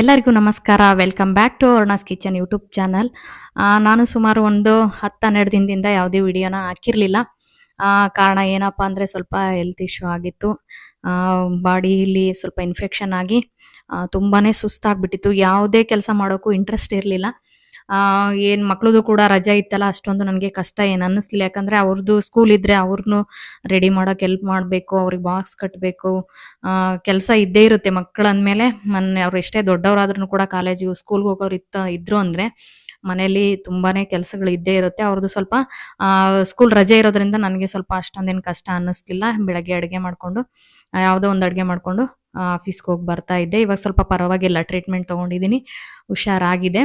ಎಲ್ಲರಿಗೂ ನಮಸ್ಕಾರ. Welcome back to Aruna's kitchen YouTube channel ನಾನು ಸುಮಾರು ಒಂದು ಹತ್ತು ಹನ್ನೆರಡು ದಿನದಿಂದ ಯಾವುದೇ ವಿಡಿಯೋನ ಹಾಕಿರಲಿಲ್ಲ. ಕಾರಣ ಏನಪ್ಪ ಅಂದರೆ ಸ್ವಲ್ಪ ಹೆಲ್ತ್ ಇಶ್ಯೂ ಆಗಿತ್ತು. ಬಾಡಿಲಿ ಸ್ವಲ್ಪ ಇನ್ಫೆಕ್ಷನ್ ಆಗಿ ತುಂಬಾ ಸುಸ್ತಾಗ್ಬಿಟ್ಟಿತ್ತು. ಯಾವುದೇ ಕೆಲಸ ಮಾಡೋಕ್ಕೂ ಇಂಟ್ರೆಸ್ಟ್ ಇರಲಿಲ್ಲ. ಏನು ಮಕ್ಳದು ಕೂಡ ರಜೆ ಇತ್ತಲ್ಲ ಅಷ್ಟೊಂದು ನನಗೆ ಕಷ್ಟ ಏನು ಅನ್ನಿಸ್ಲಿಲ್ಲ. ಯಾಕಂದರೆ ಅವ್ರದ್ದು ಸ್ಕೂಲ್ ಇದ್ದರೆ ಅವ್ರನ್ನೂ ರೆಡಿ ಮಾಡೋಕೆ ಹೆಲ್ಪ್ ಮಾಡಬೇಕು, ಅವ್ರಿಗೆ ಬಾಕ್ಸ್ ಕಟ್ಟಬೇಕು ಕೆಲಸ ಇದ್ದೇ ಇರುತ್ತೆ ಮಕ್ಕಳು ಅಂದಮೇಲೆ. ಮೊನ್ನೆ ಅವ್ರು ಎಷ್ಟೇ ದೊಡ್ಡವರಾದ್ರೂ ಕೂಡ ಕಾಲೇಜಿಗೆ ಸ್ಕೂಲ್ಗೆ ಹೋಗೋರು ಇತ್ತ, ಇದ್ರು ಅಂದರೆ ಮನೇಲಿ ತುಂಬಾನೇ ಕೆಲಸಗಳು ಇದ್ದೇ ಇರುತ್ತೆ. ಅವ್ರದ್ದು ಸ್ವಲ್ಪ ಸ್ಕೂಲ್ ರಜೆ ಇರೋದ್ರಿಂದ ನನಗೆ ಸ್ವಲ್ಪ ಅಷ್ಟೊಂದೇನು ಕಷ್ಟ ಅನ್ನಿಸ್ಲಿಲ್ಲ. ಬೆಳಗ್ಗೆ ಅಡುಗೆ ಮಾಡಿಕೊಂಡು, ಯಾವುದೋ ಒಂದು ಅಡುಗೆ ಮಾಡಿಕೊಂಡು ಆಫೀಸ್ಗೆ ಹೋಗಿ ಬರ್ತಾ ಇದ್ದೆ. ಇವಾಗ ಸ್ವಲ್ಪ ಪರವಾಗಿಲ್ಲ ಟ್ರೀಟ್ಮೆಂಟ್ ತೊಗೊಂಡಿದ್ದೀನಿ ಹುಷಾರಾಗಿದೆ.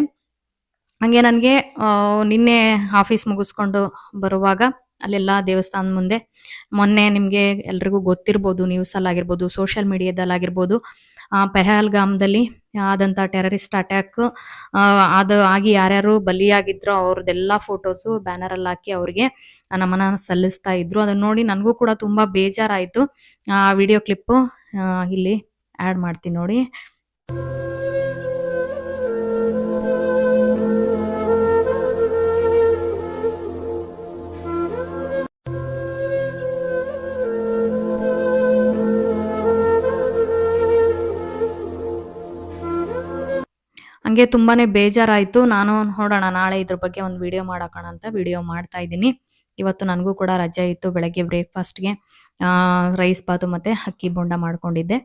ಹಂಗೆ ನನಗೆ ನಿನ್ನೆ ಆಫೀಸ್ ಮುಗಿಸ್ಕೊಂಡು ಬರುವಾಗ ಅಲ್ಲೆಲ್ಲ ದೇವಸ್ಥಾನದ ಮುಂದೆ ಮೊನ್ನೆ ನಿಮಗೆ ಎಲ್ರಿಗೂ ಗೊತ್ತಿರ್ಬೋದು ನ್ಯೂಸಲ್ಲಾಗಿರ್ಬೋದು ಸೋಷಿಯಲ್ ಮೀಡಿಯಾದಲ್ಲಾಗಿರ್ಬೋದು ಪೆಹಲ್ಗಾಮ್ದಲ್ಲಿ ಆದಂಥ ಟೆರರಿಸ್ಟ್ ಅಟ್ಯಾಕ್ ಅದು ಆಗಿ ಯಾರ್ಯಾರು ಬಲಿಯಾಗಿದ್ರೋ ಅವ್ರದ್ದೆಲ್ಲ ಫೋಟೋಸು ಬ್ಯಾನರಲ್ಲಿ ಹಾಕಿ ಅವ್ರಿಗೆ ನಮನ ಸಲ್ಲಿಸ್ತಾ ಇದ್ರು. ಅದನ್ನ ನೋಡಿ ನನಗೂ ಕೂಡ ತುಂಬ ಬೇಜಾರಾಯಿತು. ಆ ವಿಡಿಯೋ ಕ್ಲಿಪ್ಪು ಇಲ್ಲಿ ಆ್ಯಡ್ ಮಾಡ್ತೀನಿ ನೋಡಿ. ಹಂಗೆ ತುಂಬಾನೇ ಬೇಜಾರಾಯಿತು. ನಾನು ನೋಡೋಣ, ನಾಳೆ ಇದ್ರ ಬಗ್ಗೆ ಒಂದು ವಿಡಿಯೋ ಮಾಡೋಕೋಣ ಅಂತ ವಿಡಿಯೋ ಮಾಡ್ತಾ ಇದ್ದೀನಿ. ಇವತ್ತು ನನಗೂ ಕೂಡ ರಜೆ ಇತ್ತು ಬೆಳಗ್ಗೆ ಬ್ರೇಕ್ಫಾಸ್ಟ್ಗೆ ರೈಸ್ ಬಾತು ಮತ್ತು ಅಕ್ಕಿ ಬೊಂಡ ಮಾಡ್ಕೊಂಡಿದ್ದೆ.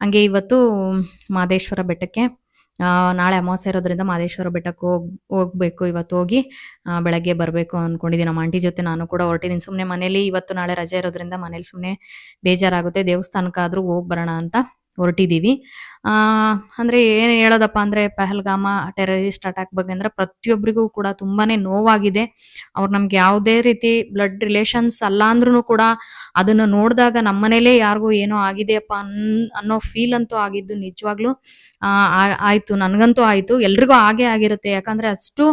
ಹಂಗೆ ಇವತ್ತು ಮಾದೇಶ್ವರ ಬೆಟ್ಟಕ್ಕೆ ನಾಳೆ ಅಮಾವಾಸ್ಯೆ ಇರೋದ್ರಿಂದ ಮಾದೇಶ್ವರ ಬೆಟ್ಟಕ್ಕೆ ಹೋಗಿ, ಹೋಗ್ಬೇಕು ಇವತ್ತು ಹೋಗಿ. ಬೆಳಗ್ಗೆ ಬರಬೇಕು ಅಂದ್ಕೊಂಡಿದ್ದೀನಿ ನಮ್ಮ ಆಂಟಿ ಜೊತೆ ನಾನು ಕೂಡ ಹೊರಟಿದ್ದೀನಿ ಸುಮ್ಮನೆ ಮನೇಲಿ ಇವತ್ತು ನಾಳೆ ರಜೆ ಇರೋದ್ರಿಂದ ಮನೇಲಿ ಸುಮ್ಮನೆ ಬೇಜಾರಾಗುತ್ತೆ. ದೇವಸ್ಥಾನಕ್ಕಾದರೂ ಹೋಗಿ ಬರೋಣ ಅಂತ. ಹೊರಟಿದ್ದೀವಿ. ಅಂದರೆ ಏನು ಹೇಳೋದಪ್ಪ ಅಂದರೆ ಪಹಲ್ಗಾಮ ಟೆರರಿಸ್ಟ್ ಅಟ್ಯಾಕ್ ಬಗ್ಗೆ ಅಂದರೆ ಪ್ರತಿಯೊಬ್ಬರಿಗೂ ಕೂಡ ತುಂಬಾ ನೋವಾಗಿದೆ. ಅವ್ರು ನಮ್ಗೆ ಯಾವುದೇ ರೀತಿ ಬ್ಲಡ್ ರಿಲೇಷನ್ಸ್ ಅಲ್ಲ ಅಂದ್ರೂ ಕೂಡ ಅದನ್ನು ನೋಡಿದಾಗ ನಮ್ಮನೇಲೇ ಯಾರಿಗೂ ಏನೋ ಆಗಿದೆಯಪ್ಪ ಅನ್, ಅನ್ನೋ ಫೀಲ್ ಅಂತೂ ಆಗಿದ್ದು ನಿಜವಾಗ್ಲೂ. ಆಯಿತು, ನನಗಂತೂ ಆಯಿತು. ಎಲ್ರಿಗೂ ಹಾಗೆ ಆಗಿರುತ್ತೆ. ಯಾಕಂದರೆ ಅಷ್ಟು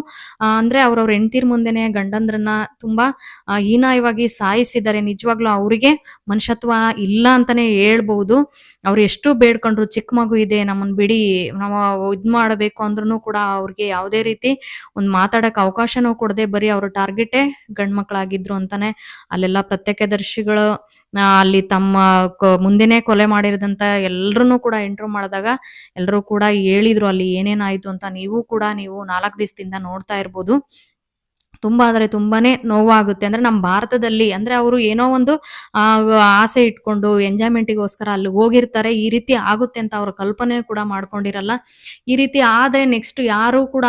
ಅಂದರೆ ಅವ್ರವ್ರ ಹೆಂಡ್ತಿರ್ ಮುಂದೆನೆ ಗಂಡಂದ್ರನ್ನ ತುಂಬ ಹೀನಾಯವಾಗಿ ಸಾಯಿಸಿದ್ದಾರೆ. ನಿಜವಾಗ್ಲೂ ಅವರಿಗೆ ಮನುಷ್ಯತ್ವ ಇಲ್ಲ ಅಂತಾನೆ ಹೇಳ್ಬಹುದು ಅವ್ರು ಎಷ್ಟು ಬೇಡ್ಕೊಂಡ್ರು ಚಿಕ್ಕ ಮಗು ಇದೆ ನಮ್ಮನ್ನ ಬಿಡಿ, ನಾವು ಇದ್ ಮಾಡಬೇಕು ಅಂದ್ರೂ ಕೂಡ ಅವ್ರಿಗೆ ಯಾವುದೇ ರೀತಿ ಒಂದು ಮಾತಾಡಕ್ ಅವಕಾಶನೂ ಕೊಡದೆ ಬರೀ ಅವ್ರ ಟಾರ್ಗೆಟೇ ಗಂಡ್ ಮಕ್ಕಳಾಗಿದ್ರು ಅಂತಾನೆ ಅಲ್ಲೆಲ್ಲ ಪ್ರತ್ಯಕ್ಷದರ್ಶಿಗಳು ಅಲ್ಲಿ ತಮ್ಮ ಮುಂದೆನೆ ಕೊಲೆ ಮಾಡಿರದಂತ ಎಲ್ರನ್ನೂ ಕೂಡ ಇಂಟರ್ವ್ಯೂ ಮಾಡಿದಾಗ ಎಲ್ಲರೂ ಕೂಡ ಹೇಳಿದ್ರು ಅಲ್ಲಿ ಏನೇನಾಯ್ತು ಅಂತ ನೀವು ಕೂಡ ನೀವು ನಾಲ್ಕು ದಿವಸದಿಂದ ನೋಡ್ತಾ ಇರ್ಬೋದು. ತುಂಬಾ ಅಂದ್ರೆ ತುಂಬಾನೇ ನೋವಾಗುತ್ತೆ. ಅಂದ್ರೆ ನಮ್ಮ ಭಾರತದಲ್ಲಿ ಅಂದ್ರೆ ಅವರು ಏನೋ ಒಂದು ಆಸೆ ಇಟ್ಕೊಂಡು ಎಂಜಾಯ್ಮೆಂಟಿಗೋಸ್ಕರ ಅಲ್ಲಿ ಹೋಗಿರ್ತಾರೆ. ಈ ರೀತಿ ಆಗುತ್ತೆ ಅಂತ ಅವ್ರ ಕಲ್ಪನೆ ಕೂಡ ಮಾಡ್ಕೊಂಡಿರಲ್ಲ. ಈ ರೀತಿ ಆದ್ರೆ ನೆಕ್ಸ್ಟ್ ಯಾರು ಕೂಡ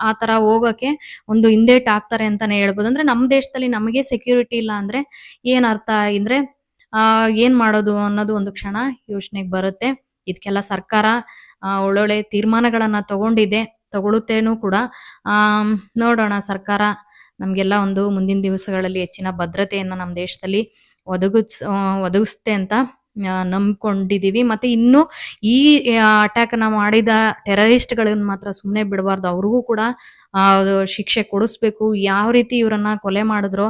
ಆ ತರ ಹೋಗಕ್ಕೆ ಒಂದು ಹಿಂದೇಟ್ ಆಗ್ತಾರೆ ಅಂತಾನೆ ಹೇಳ್ಬೋದು. ಅಂದ್ರೆ ನಮ್ಮ ದೇಶದಲ್ಲಿ ನಮಗೆ ಸೆಕ್ಯೂರಿಟಿ ಇಲ್ಲ ಅಂದ್ರೆ ಏನ್ ಅರ್ಥ ಅಂದ್ರೆ, ಆ, ಏನ್ ಮಾಡೋದು ಅನ್ನೋದು ಒಂದು ಕ್ಷಣ ಯೋಚನೆಗೆ ಬರುತ್ತೆ. ಇದಕ್ಕೆಲ್ಲ ಸರ್ಕಾರ ಒಳ್ಳೊಳ್ಳೆ ತೀರ್ಮಾನಗಳನ್ನ ತಗೊಂಡಿದೆ ತಗೊಳುತ್ತೇನೂ ಕೂಡ. ಆ ನೋಡೋಣ ಸರ್ಕಾರ ನಮಗೆಲ್ಲ ಒಂದು ಮುಂದಿನ ದಿವಸಗಳಲ್ಲಿ ಹೆಚ್ಚಿನ ಭದ್ರತೆಯನ್ನು ನಮ್ಮ ದೇಶದಲ್ಲಿ ಒದಗಿಸ್ ಒದಗಿಸುತ್ತೆ ಅಂತ ನಂಬ್ಕೊಂಡಿದೀವಿ. ಮತ್ತೆ ಇನ್ನು ಈ ಅಟ್ಯಾಕ್ ಅಟ್ಯಾಕ್ನ ಮಾಡಿದ ಟೆರರಿಸ್ಟ್ಗಳನ್ನ ಮಾತ್ರ ಸುಮ್ಮನೆ ಬಿಡಬಾರ್ದು. ಅವ್ರಿಗೂ ಕೂಡ ಶಿಕ್ಷೆ ಕೊಡಿಸ್ಬೇಕು. ಯಾವ ರೀತಿ ಇವರನ್ನ ಕೊಲೆ ಮಾಡಿದ್ರೋ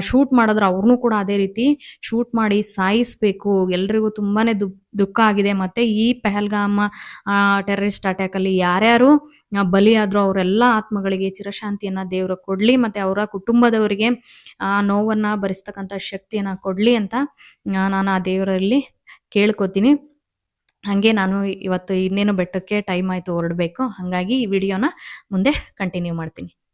ಶೂಟ್ ಮಾಡಿದ್ರೆ ಅವ್ರನ್ನೂ ಕೂಡ ಅದೇ ರೀತಿ ಶೂಟ್ ಮಾಡಿ ಸಾಯಿಸ್ಬೇಕು. ಎಲ್ರಿಗೂ ತುಂಬಾನೇ ದುಃಖ ಆಗಿದೆ. ಮತ್ತೆ ಈ ಪೆಹಲ್ಗಾಮ ಟೆರರಿಸ್ಟ್ ಅಟ್ಯಾಕ್ ಅಲ್ಲಿ ಯಾರ್ಯಾರು ಬಲಿಯಾದ್ರು ಅವರೆಲ್ಲ ಆತ್ಮಗಳಿಗೆ ಚಿರಶಾಂತಿಯನ್ನ ದೇವ್ರ ಕೊಡ್ಲಿ, ಮತ್ತೆ ಅವರ ಕುಟುಂಬದವರಿಗೆ, ಆ, ನೋವನ್ನ ಭರಿಸ್ತಕ್ಕಂಥ ಶಕ್ತಿಯನ್ನ ಕೊಡ್ಲಿ ಅಂತ ನಾನು ಆ ದೇವರಲ್ಲಿ ಕೇಳ್ಕೊತೀನಿ. ಹಾಗೆ ನಾನು ಇವತ್ತು ಇನ್ನೇನು ಬೆಟ್ಟಕ್ಕೆ ಟೈಮ್ ಆಯ್ತು ಹೊರಡಬೇಕು. ಹಾಗಾಗಿ ಈ ವಿಡಿಯೋನ ಮುಂದೆ ಕಂಟಿನ್ಯೂ ಮಾಡ್ತೀನಿ.